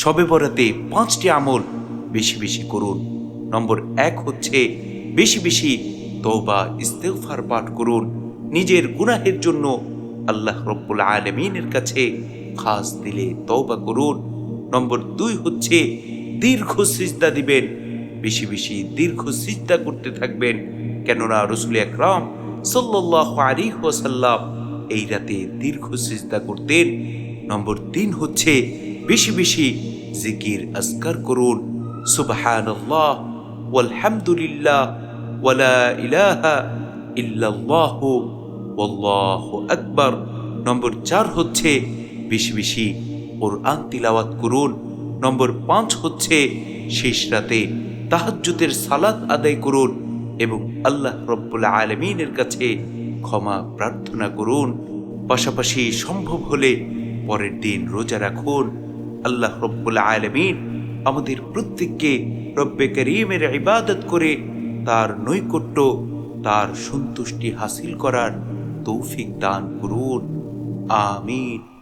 সবে বরাতে পাঁচটি আমল বেশি বেশি করুন। নম্বর এক হচ্ছে বেশি বেশি তওবা ইস্তেফার পাঠ করুন। নিজের গুনাহের জন্য আল্লাহ রব্বুল আলমিনের কাছে খাস দিলে তওবা করুন। নম্বর দুই হচ্ছে দীর্ঘ সিজদা দিবেন। বেশি বেশি দীর্ঘ সিজদা করতে থাকবেন। কেননা রসুল আকরাম সাল্লাহ আলী ওয়াসাল্লাম এই রাতে দীর্ঘ সিজদা করতেন। নম্বর তিন হচ্ছে বেশি বেশি জিকির আজকার করুন। সুবহানাল্লাহ, ওয়ালহামদুলিল্লাহ ওয়ালা ইলাহা ইল্লাল্লাহ, ওয়াল্লাহু আকবার। নম্বর চার হচ্ছে বেশি বেশি কোরআন তিলাওয়াত করুন। নম্বর পাঁচ হচ্ছে শেষ রাতে তাহাজ্জুদের সালাত আদায় করুন এবং আল্লাহ রব্বুল আলমিনের কাছে ক্ষমা প্রার্থনা করুন। পাশাপাশি সম্ভব হলে পরের দিন রোজা রাখুন। আল্লাহ রব্বুল আলমিন আমাদের প্রত্যেককে রব্বে করিমের ইবাদত করে তার নৈকট্য, তার সন্তুষ্টি হাসিল করার তৌফিক দান করুন। আমিন।